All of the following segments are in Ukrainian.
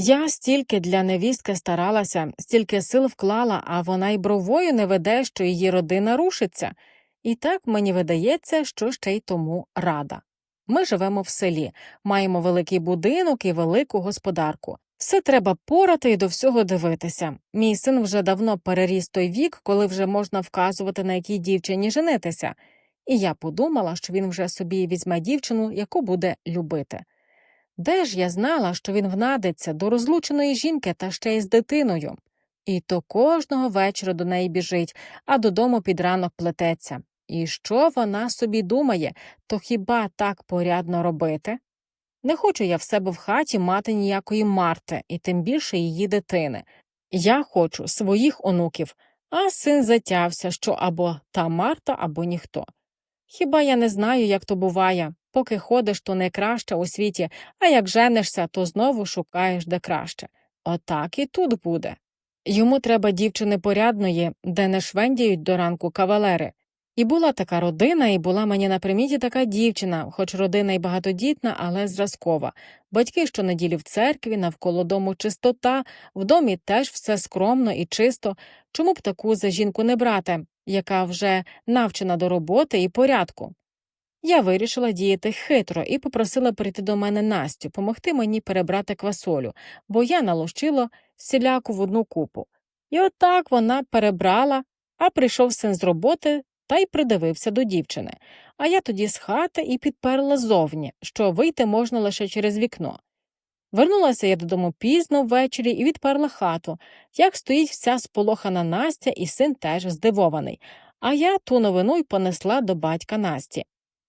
Я стільки для невістки старалася, стільки сил вклала, а вона й бровою не веде, що її родина рушиться. І так мені видається, що ще й тому рада. Ми живемо в селі, маємо великий будинок і велику господарку. Все треба порати і до всього дивитися. Мій син вже давно переріс той вік, коли вже можна вказувати, на якій дівчині женитися, і я подумала, що він вже собі візьме дівчину, яку буде любити. Де ж я знала, що він внадиться до розлученої жінки та ще й з дитиною? І то кожного вечора до неї біжить, а додому під ранок плететься. І що вона собі думає, то хіба так порядно робити? Не хочу я в себе в хаті мати ніякої Марти, і тим більше її дитини. Я хочу своїх онуків, а син затявся, що або та Марта, або ніхто. Хіба я не знаю, як то буває, поки ходиш, то найкраще у світі, а як женишся, то знову шукаєш де краще. Отак і тут буде. Йому треба дівчини порядної, де не швендіють до ранку кавалери. І була така родина, і була мені на приміті така дівчина, хоч родина й багатодітна, але зразкова. Батьки щонеділі в церкві, навколо дому чистота, в домі теж все скромно і чисто. Чому б таку за жінку не брати, яка вже навчена до роботи і порядку? Я вирішила діяти хитро і попросила прийти до мене Настю, помогти мені перебрати квасолю, бо я налощила сіляку в одну купу. І отак вона перебрала, а прийшов син з роботи та й придивився до дівчини. А я тоді з хати і підперла зовні, що вийти можна лише через вікно. Вернулася я додому пізно ввечері і відперла хату, як стоїть вся сполохана Настя, і син теж здивований. А я ту новину й понесла до батька Насті.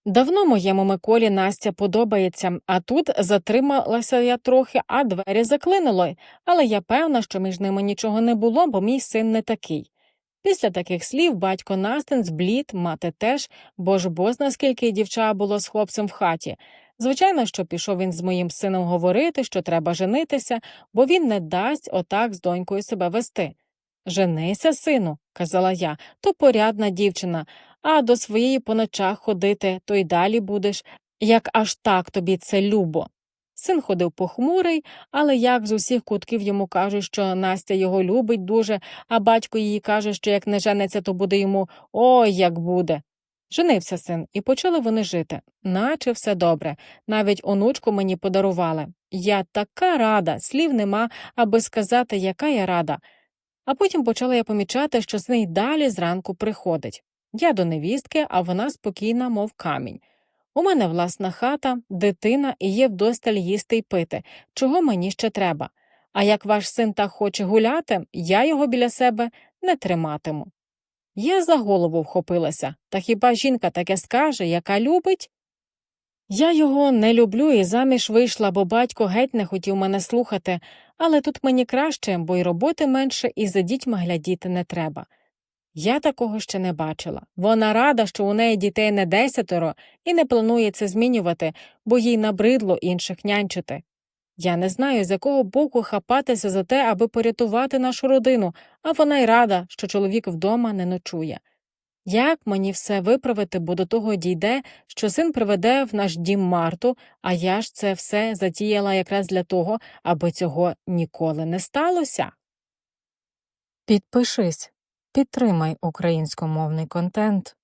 Давно моєму Миколі Настя подобається, а тут затрималася я трохи, а двері заклинило, але я певна, що між ними нічого не було, бо мій син не такий. Після таких слів батько Настин зблід, мати теж, бо ж бозна скільки дівча було з хлопцем в хаті. Звичайно, що пішов він з моїм сином говорити, що треба женитися, бо він не дасть отак з донькою себе вести. Женися, сину, казала я, то порядна дівчина, а до своєї по ночах ходити, то й далі будеш, як аж так тобі це любо. Син ходив похмурий, але як з усіх кутків йому кажуть, що Настя його любить дуже, а батько її каже, що як не жениться, то буде йому ой як буде. Женився син, і почали вони жити, наче все добре, навіть онучку мені подарували. Я така рада, слів нема, аби сказати, яка я рада. А потім почала я помічати, що син й далі зранку приходить. Я до невістки, а вона спокійна, мов камінь. У мене власна хата, дитина і є вдосталь їсти й пити, чого мені ще треба. А як ваш син так хоче гуляти, я його біля себе не триматиму. Я за голову вхопилася, та хіба жінка таке скаже, яка любить? Я його не люблю і заміж вийшла, бо батько геть не хотів мене слухати, але тут мені краще, бо й роботи менше, і за дітьми глядіти не треба. Я такого ще не бачила. Вона рада, що у неї дітей не десятеро, і не планує це змінювати, бо їй набридло інших нянчити. Я не знаю, з якого боку хапатися за те, аби порятувати нашу родину, а вона й рада, що чоловік вдома не ночує. Як мені все виправити, бо до того дійде, що син приведе в наш дім Марту, а я ж це все затіяла якраз для того, аби цього ніколи не сталося. Підпишись, підтримай українськомовний контент.